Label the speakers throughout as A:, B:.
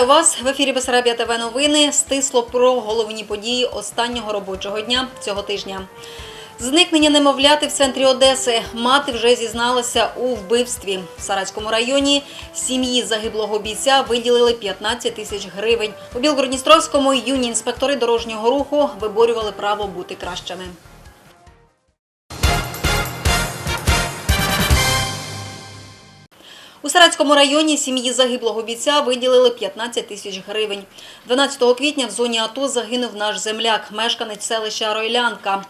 A: Вітаю вас в ефірі Бесарабія ТВ новини. Стисло про головні події останнього робочого дня цього тижня. Зникнення немовляти в центрі Одеси. Мати вже зізналася у вбивстві. В Саратському районі сім'ї загиблого бійця виділили 15 тисяч гривень. У Білгородністровському юні інспектори дорожнього руху виборювали право бути кращими. У Саратському районі сім'ї загиблого бійця виділили 15 тисяч гривень. 12 квітня в зоні АТО загинув наш земляк, мешканець селища Ройлянка.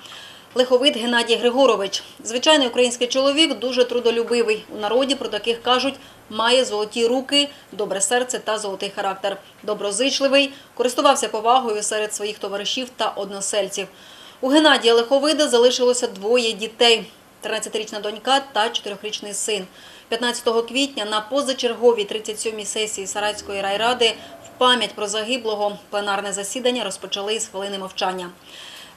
A: Лиховит Геннадій Григорович. Звичайний український чоловік дуже трудолюбивий. У народі про таких кажуть, має золоті руки, добре серце та золотий характер. Доброзичливий, користувався повагою серед своїх товаришів та односельців. У Геннадія Лиховида залишилося двоє дітей. 13-річна донька та 4-річний син. 15 квітня на позачерговій 37-й сесії Саратської райради в пам'ять про загиблого пленарне засідання розпочали із хвилини мовчання.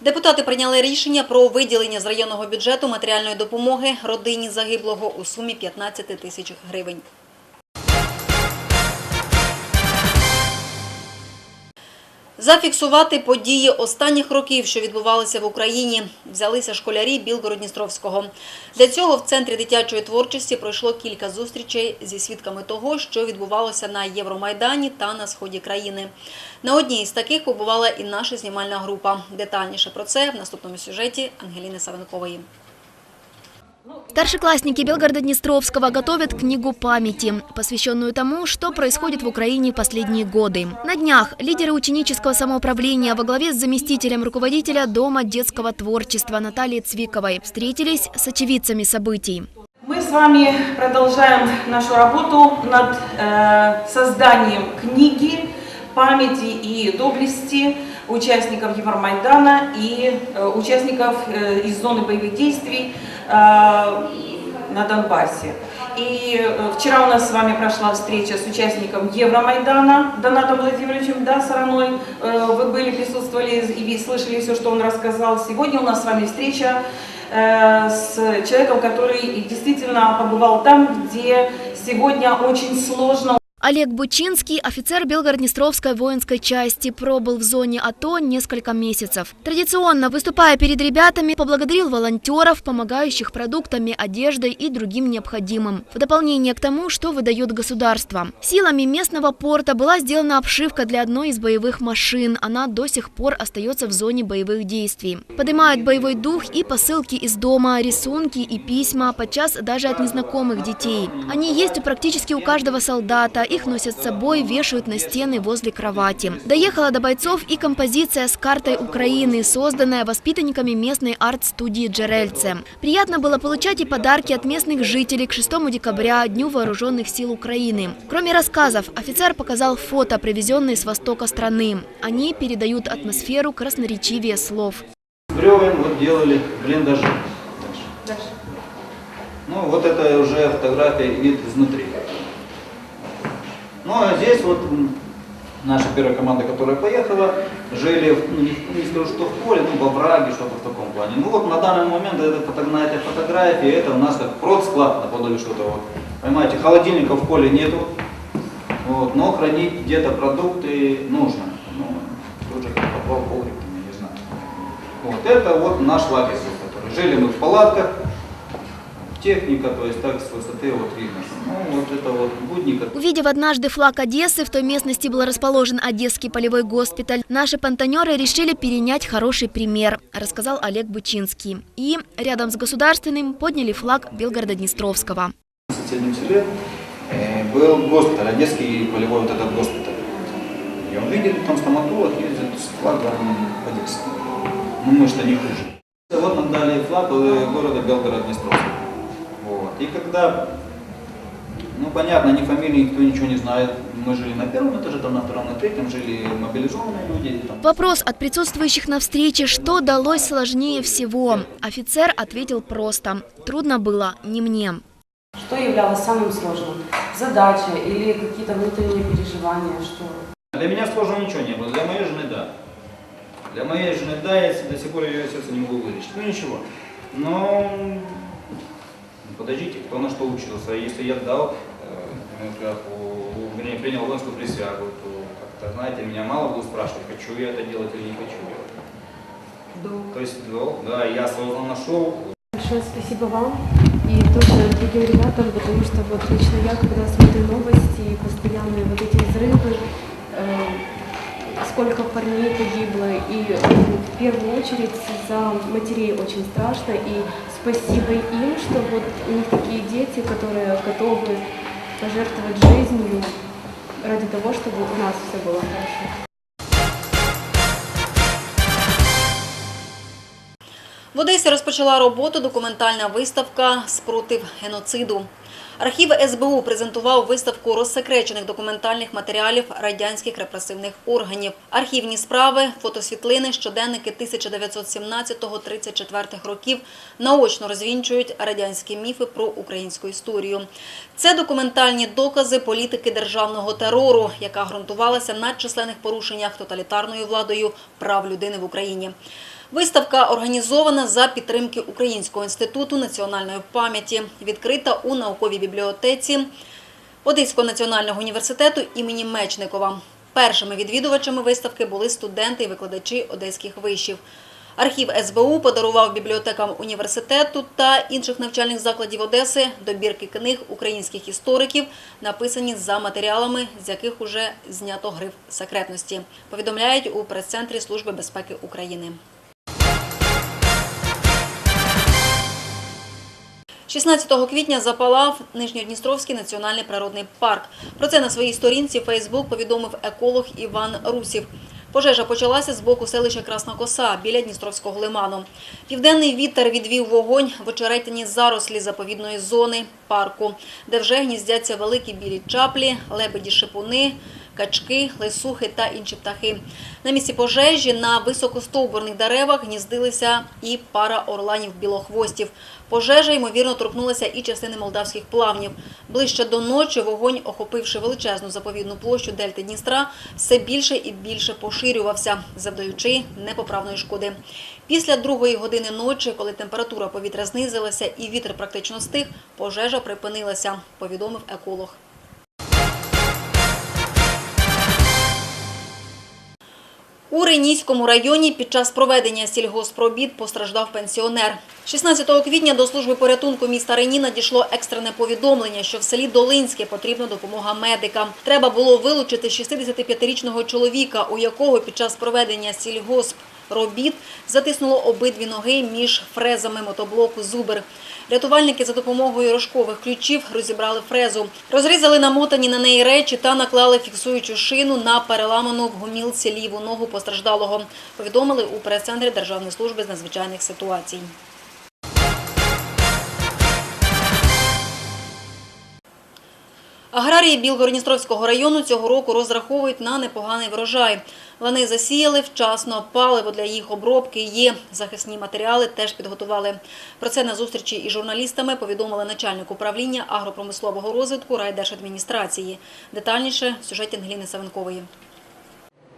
A: Депутати прийняли рішення про виділення з районного бюджету матеріальної допомоги родині загиблого у сумі 15 тисяч гривень. Зафіксувати події останніх років, що відбувалися в Україні, взялися школярі Білгород-Дністровського. Для цього в центрі дитячої творчості пройшло кілька зустрічей зі свідками того, що відбувалося на Євромайдані та на сході країни. На одній з таких побувала і наша знімальна група. Детальніше про це в наступному сюжеті Ангеліни Савенкової.
B: Старшеклассники Белгорода-Днестровского готовят книгу памяти, посвященную тому, что происходит в Украине последние годы. На днях лидеры ученического самоуправления во главе с заместителем руководителя Дома детского творчества Натальей Цвиковой встретились с очевидцами событий.
C: Мы с вами продолжаем нашу работу над э, созданием книги памяти и доблести участников Евромайдана и э, участников э, из зоны боевых действий на Донбассе. И э, вчера у нас с вами прошла встреча с участником Евромайдана Донатом Владимировичем да, Сараной. Э, Вы были, присутствовали и вы слышали все, что он рассказал. Сегодня у нас с вами встреча э, с человеком, который действительно побывал там, где сегодня очень сложно
B: Олег Бучинский, офицер Белгород-Днестровской воинской части, пробыл в зоне АТО несколько месяцев. Традиционно, выступая перед ребятами, поблагодарил волонтеров, помогающих продуктами, одеждой и другим необходимым. В дополнение к тому, что выдает государство. Силами местного порта была сделана обшивка для одной из боевых машин. Она до сих пор остается в зоне боевых действий. Поднимает боевой дух и посылки из дома, рисунки и письма, подчас даже от незнакомых детей. Они есть практически у каждого солдата. Их носят с собой, вешают на стены возле кровати. Доехала до бойцов и композиция с картой Украины, созданная воспитанниками местной арт-студии Джерельце. Приятно было получать и подарки от местных жителей к 6 декабря, Дню вооруженных сил Украины. Кроме рассказов, офицер показал фото, привезенные с востока страны. Они передают атмосферу красноречивее слов.
D: бревен вот делали блиндажи. Ну, вот это уже фотография вид изнутри. Ну, а здесь вот наша первая команда, которая поехала, жили, в- ну, не, не скажу, что в поле, ну, во враге, что-то в таком плане. Ну, вот на данный момент это, фото- на этой фотографии, это у нас как продсклад, наподобие что-то вот. Понимаете, холодильника в поле нету, вот, но хранить где-то продукты нужно. Ну, тоже как подвал, погреб, не знаю. Вот это вот наш лагерь, который жили мы в палатках, техника, то есть так с высоты вот видно. Ну вот это вот будника.
B: Увидев однажды флаг Одессы, в той местности был расположен Одесский полевой госпиталь, наши понтонеры решили перенять хороший пример, рассказал Олег Бучинский. И рядом с государственным подняли флаг Белгорода-Днестровского.
D: В соседнем селе э, был госпиталь, Одесский полевой вот этот госпиталь. И он видит, там стоматолог ездит с флагом Одессы. Ну мы что не хуже. Вот нам дали флаг э, города Белгород-Днестровска. И когда, ну понятно, ни фамилии никто ничего не знает. Мы жили на первом этаже, там на втором, на третьем жили мобилизованные люди. Там.
B: Вопрос от присутствующих на встрече, что далось сложнее всего. Офицер ответил просто. Трудно было не мне.
E: Что являлось самым сложным? Задача или какие-то внутренние переживания? Что?
D: Для меня сложного ничего не было, для моей жены да. Для моей жены да, я до сих пор ее сердце не могу вылечить. Ну ничего. Но подождите, кто на что учился. Если я дал, э, например, как у вернее, принял воинскую присягу, то как-то, знаете, меня мало будет спрашивать, хочу я это делать или не хочу делать. То есть, да, да, я осознанно шел,
F: Большое спасибо вам и тоже другим ребятам, потому что вот лично я, когда смотрю новости и постоянные вот эти взрывы, э, сколько парней погибло, и э, в первую очередь за матерей очень страшно, и спасибо им, что вот у них такие дети, которые готовы пожертвовать жизнью ради того, чтобы у нас все было хорошо.
A: В Одесі розпочала роботу документальна виставка Спротив геноциду. Архів СБУ презентував виставку розсекречених документальних матеріалів радянських репресивних органів, архівні справи, фотосвітлини, щоденники 1917-34 років наочно розвінчують радянські міфи про українську історію. Це документальні докази політики державного терору, яка ґрунтувалася на численних порушеннях тоталітарною владою прав людини в Україні. Виставка організована за підтримки Українського інституту національної пам'яті, відкрита у науковій бібліотеці Одеського національного університету імені Мечникова. Першими відвідувачами виставки були студенти і викладачі одеських вишів. Архів СБУ подарував бібліотекам університету та інших навчальних закладів Одеси добірки книг українських істориків, написані за матеріалами, з яких уже знято гриф секретності. Повідомляють у прес-центрі Служби безпеки України. 16 квітня запалав Нижньодністровський національний природний парк. Про це на своїй сторінці Фейсбук повідомив еколог Іван Русів. Пожежа почалася з боку селища Красна Коса біля Дністровського лиману. Південний вітер відвів вогонь в очеретяні зарослі заповідної зони парку, де вже гніздяться великі білі чаплі, лебеді-шипуни, качки, лисухи та інші птахи. На місці пожежі на високостовбурних деревах гніздилися і пара орланів-білохвостів. Пожежа, ймовірно, торкнулася і частини молдавських плавнів. Ближче до ночі вогонь, охопивши величезну заповідну площу дельти Дністра, все більше і більше поширювався, завдаючи непоправної шкоди. Після другої години ночі, коли температура повітря знизилася і вітер практично стих, пожежа припинилася, повідомив еколог. У Ренійському районі під час проведення сільгоспробіт постраждав пенсіонер. 16 квітня до служби порятунку міста Рейні надійшло екстрене повідомлення, що в селі Долинське потрібна допомога медикам. Треба було вилучити 65-річного чоловіка, у якого під час проведення сільгосп робіт затиснуло обидві ноги між фрезами мотоблоку «Зубер». Рятувальники за допомогою рожкових ключів розібрали фрезу. Розрізали намотані на неї речі та наклали фіксуючу шину на переламану в гумілці ліву ногу постраждалого, повідомили у прес-центрі Державної служби з надзвичайних ситуацій. Аграрії Білгородністровського району цього року розраховують на непоганий врожай. Лани засіяли вчасно, паливо для їх обробки є. Захисні матеріали теж підготували. Про це на зустрічі із журналістами повідомили начальник управління агропромислового розвитку райдержадміністрації. Детальніше в сюжеті Ангеліни Савенкової.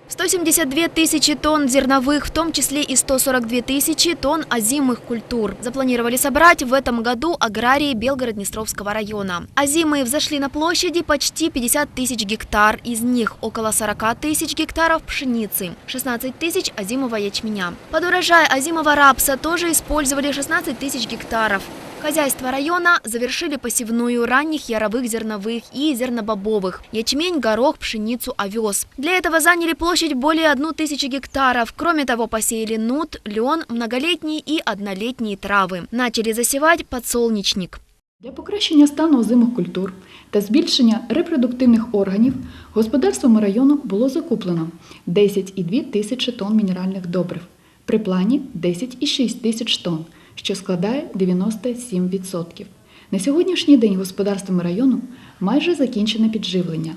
B: 172 тысячи тонн зерновых, в том числе и 142 тысячи тонн озимых культур. Запланировали собрать в этом году аграрии Белгород-Днестровского района. Озимые взошли на площади почти 50 тысяч гектар, из них около 40 тысяч гектаров пшеницы, 16 тысяч озимого ячменя. Под урожай озимого рапса тоже использовали 16 тысяч гектаров. Хозяйства района завершили посевную ранних яровых зерновых и зернобобовых – ячмень, горох, пшеницу, овес. Для этого заняли площадь более 1 тысячи гектаров. Кроме того, посеяли нут, лен, многолетние и однолетние травы. Начали засевать подсолнечник.
G: Для покращення стану озимих культур та збільшення репродуктивних органів господарством району було закуплено 10,2 тисячі тонн мінеральних добрив, при плані 10,6 тисяч тонн, що складає 97%. На сьогоднішній день господарством району майже закінчене підживлення,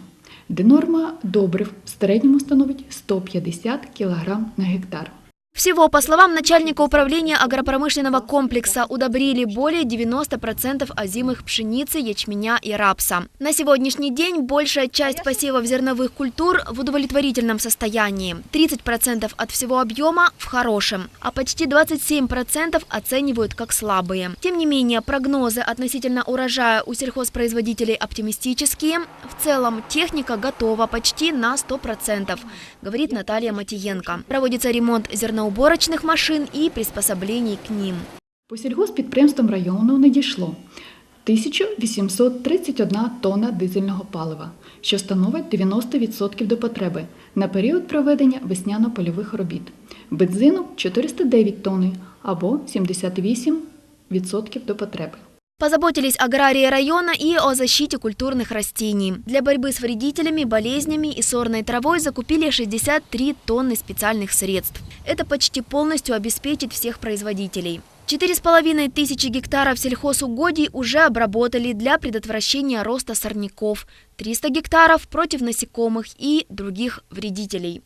G: де норма добрив в середньому становить 150 кг на гектар.
B: Всего, по словам начальника управления агропромышленного комплекса, удобрили более 90% озимых пшеницы, ячменя и рапса. На сегодняшний день большая часть посевов зерновых культур в удовлетворительном состоянии. 30% от всего объема в хорошем, а почти 27% оценивают как слабые. Тем не менее, прогнозы относительно урожая у сельхозпроизводителей оптимистические. В целом, техника готова почти на 100%, говорит Наталья Матиенко. Проводится ремонт зерноуборочных машин и приспособлений к ним.
G: По сільгоспідприємствам району надійшло 1831 тонна дизельного палива, що становить 90% до потреби на період проведення весняно-польових робіт. Бензину 409 тонн або 78% до потреби.
B: Позаботились аграрии района и о защите культурных растений. Для борьбы с вредителями, болезнями и сорной травой закупили 63 тонны специальных средств. Это почти полностью обеспечит всех производителей. Четыре с половиной тысячи гектаров сельхозугодий уже обработали для предотвращения роста сорняков, 300 гектаров против насекомых и других вредителей.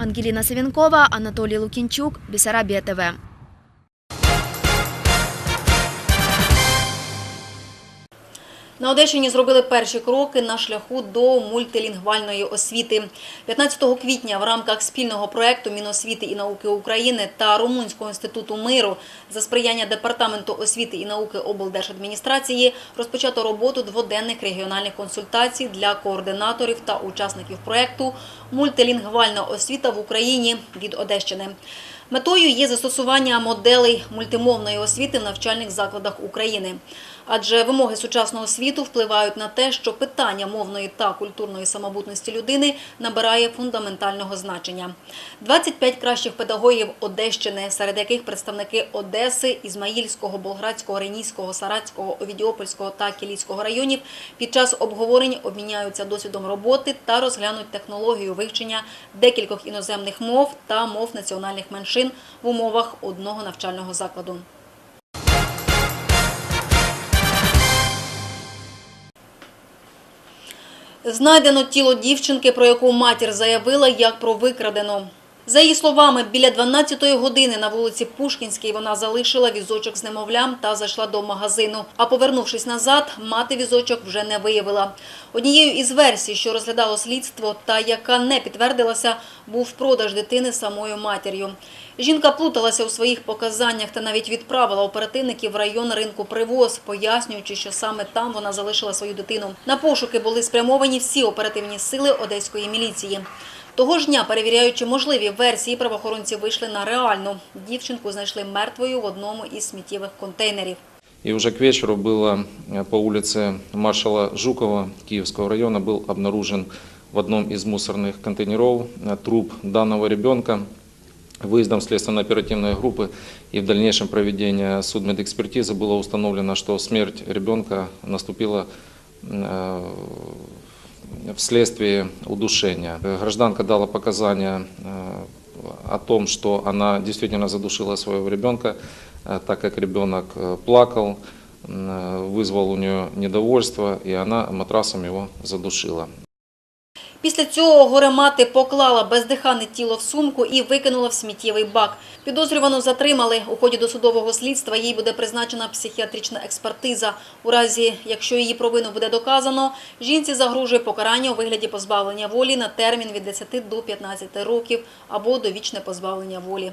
B: Ангелина Савенкова, Анатолий Лукинчук, Бессарабия ТВ.
A: На Одещині зробили перші кроки на шляху до мультилінгвальної освіти. 15 квітня в рамках спільного проекту Міносвіти і науки України та Румунського інституту миру за сприяння Департаменту освіти і науки облдержадміністрації розпочато роботу дводенних регіональних консультацій для координаторів та учасників проекту Мультилінгвальна освіта в Україні від Одещини. Метою є застосування моделей мультимовної освіти в навчальних закладах України. Адже вимоги сучасного світу впливають на те, що питання мовної та культурної самобутності людини набирає фундаментального значення. 25 кращих педагогів Одещини, серед яких представники Одеси, Ізмаїльського, Болградського, Ренійського, Саратського, Овідіопольського та Кілійського районів, під час обговорень обміняються досвідом роботи та розглянуть технологію вивчення декількох іноземних мов та мов національних меншин в умовах одного навчального закладу. Знайдено тіло дівчинки, про яку матір заявила, як про викрадену. За її словами, біля 12-ї години на вулиці Пушкінській вона залишила візочок з немовлям та зайшла до магазину. А повернувшись назад, мати візочок вже не виявила. Однією із версій, що розглядало слідство та яка не підтвердилася, був продаж дитини самою матір'ю. Жінка плуталася у своїх показаннях та навіть відправила оперативників в район ринку Привоз, пояснюючи, що саме там вона залишила свою дитину. На пошуки були спрямовані всі оперативні сили одеської міліції. Того ж дня, перевіряючи можливі версії, правоохоронці вийшли на реальну. Дівчинку знайшли мертвою в одному із сміттєвих контейнерів.
H: И уже к вечеру было э, по улице маршала Жукова Киевского района был обнаружен в одном из мусорных контейнеров э, труп данного ребенка. Выездом следственно-оперативной группы и в дальнейшем проведения судмедэкспертизы было установлено, что смерть ребенка наступила э, вследствие удушения. Э, Гражданка дала показания э, о том, что она действительно задушила своего ребенка, э, так как ребенок э, плакал, э, вызвал у нее недовольство, и она матрасом его задушила.
A: Після цього горе-мати поклала бездихане тіло в сумку і викинула в сміттєвий бак. Підозрювану затримали. У ході досудового слідства їй буде призначена психіатрична експертиза. У разі, якщо її провину буде доказано, жінці загрожує покарання у вигляді позбавлення волі на термін від 10 до 15 років або довічне позбавлення волі.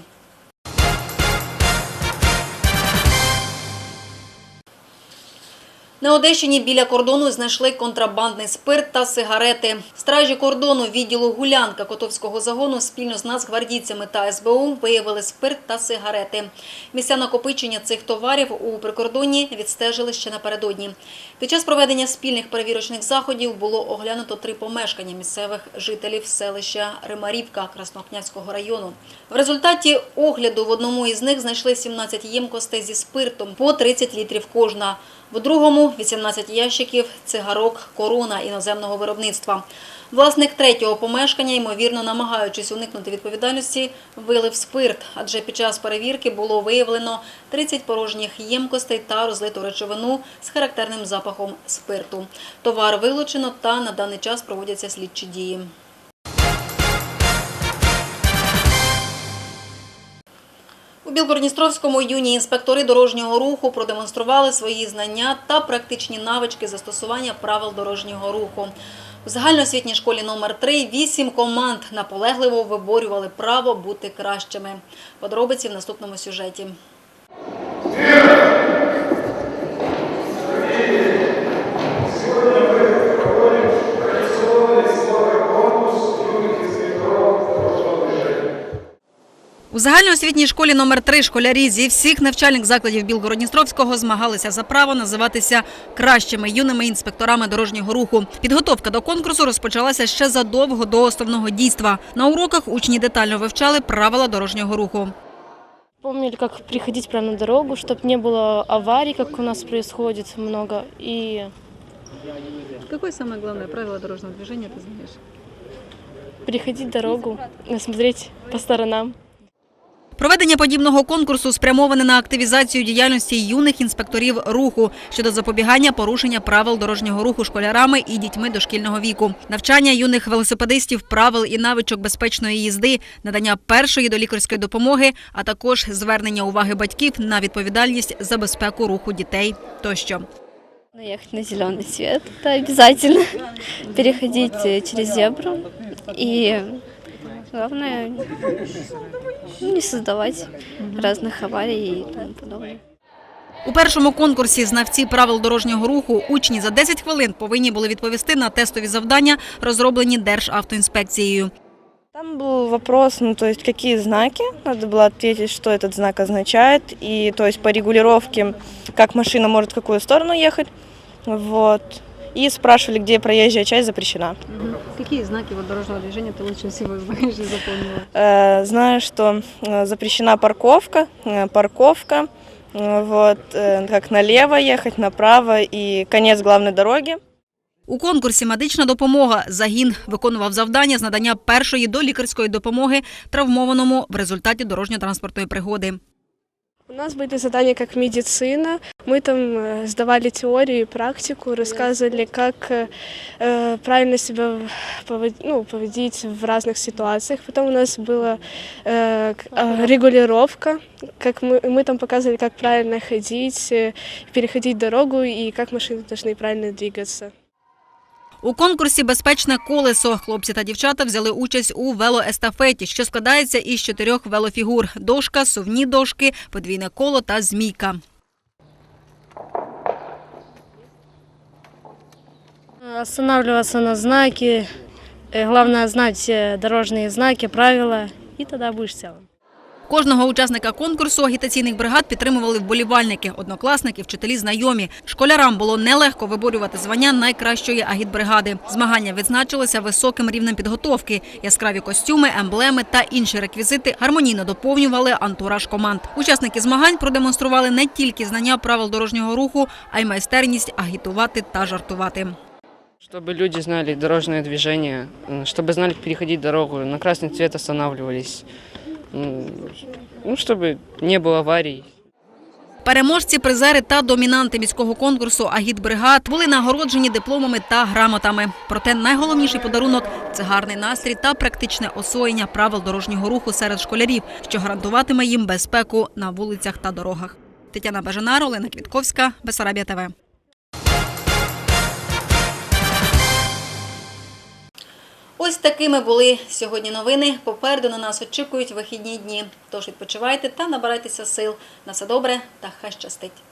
A: На Одещині біля кордону знайшли контрабандний спирт та сигарети. Стражі кордону відділу Гулянка Котовського загону спільно з нацгвардійцями та СБУ виявили спирт та сигарети. Місця накопичення цих товарів у прикордонні відстежили ще напередодні. Під час проведення спільних перевірочних заходів було оглянуто три помешкання місцевих жителів селища Римарівка Краснокнязького району. В результаті огляду в одному із них знайшли 17 ємкостей зі спиртом по 30 літрів кожна. В другому 18 ящиків цигарок корона іноземного виробництва. Власник третього помешкання, ймовірно, намагаючись уникнути відповідальності, вилив спирт, адже під час перевірки було виявлено 30 порожніх ємкостей та розлиту речовину з характерним запахом спирту. Товар вилучено та на даний час проводяться слідчі дії. Білгородністровському юні інспектори дорожнього руху продемонстрували свої знання та практичні навички застосування правил дорожнього руху. У загальноосвітній школі номер 3 вісім команд наполегливо виборювали право бути кращими. Подробиці в наступному сюжеті. У загальноосвітній школі номер 3 школярі зі всіх навчальних закладів Білгородністровського змагалися за право називатися кращими юними інспекторами дорожнього руху. Підготовка до конкурсу розпочалася ще задовго до основного дійства. На уроках учні детально вивчали правила дорожнього руху.
I: Помнили, как приходить прямо на дорогу, чтобы не было аварий, как у нас происходит много. И
A: Яке саме головне правило дорожнього движення ти знаєш?
I: переходить дорогу, смотреть по сторонам.
A: Проведення подібного конкурсу спрямоване на активізацію діяльності юних інспекторів руху щодо запобігання порушення правил дорожнього руху школярами і дітьми дошкільного віку, навчання юних велосипедистів правил і навичок безпечної їзди, надання першої долікарської допомоги, а також звернення уваги батьків на відповідальність за безпеку руху дітей тощо.
J: Ехать на зеленый свет, это обязательно. Переходить э, через зебру. И главное не создавать разных аварий и тому подобное.
A: У першому конкурсі знавці правил дорожнього руху учні за 10 хвилин повинні були відповісти на тестові завдання, розроблені Державтоінспекцією.
K: Там был вопрос, ну то есть какие знаки, надо было ответить, что этот знак означает, и то есть по регулировке, как машина может в какую сторону ехать, вот. И спрашивали, где проезжая часть запрещена.
F: Какие знаки вот дорожного движения ты лучше всего знаешь и запомнила?
K: Э, знаю, что э, запрещена парковка, э, парковка, э, вот, э, как налево ехать, направо и конец главной дороги.
A: У конкурсі медична допомога загін виконував завдання з надання першої долікарської допомоги травмованому в результаті дорожньо-транспортної пригоди.
I: У нас были задания как медицина. Мы там э, сдавали теорию и практику, рассказывали, как э, э, правильно себя повод- ну, поводить в разных ситуациях. Потом у нас была э, к- э, регулировка, как мы, мы там показывали, как правильно ходить, э, переходить дорогу и как машины должны правильно двигаться.
A: У конкурсі Безпечне колесо хлопці та дівчата взяли участь у велоестафеті, що складається із чотирьох велофігур: дошка, сувні дошки, подвійне коло та змійка.
I: Останавливаться на знаки. Э, Главное знать э, дорожные знаки, правила, и тогда будешь целым.
A: Кожного учасника конкурсу агітаційних бригад підтримували вболівальники, однокласники, вчителі, знайомі. Школярам було нелегко виборювати звання найкращої агітбригади. Змагання відзначилися високим рівнем підготовки. Яскраві костюми, емблеми та інші реквізити гармонійно доповнювали антураж команд. Учасники змагань продемонстрували не тільки знання правил дорожнього руху, а й майстерність агітувати та жартувати.
L: Чтобы люди знали дорожное движение, м, чтобы знали переходить дорогу, на красный цвет останавливались, м, ну, чтобы не было аварий.
A: Переможці, призери та домінанти міського конкурсу агітбригад були нагороджені дипломами та грамотами. Проте найголовніший подарунок це гарний настрій та практичне освоєння правил дорожнього руху серед школярів, що гарантуватиме їм безпеку на вулицях та дорогах. Тетяна Бажанар, Олена Квітковська, Бесарабія ТВ. Ось такими були сьогодні новини. Попереду на нас очікують вихідні дні. Тож відпочивайте та набирайтеся сил. На все добре та хай щастить.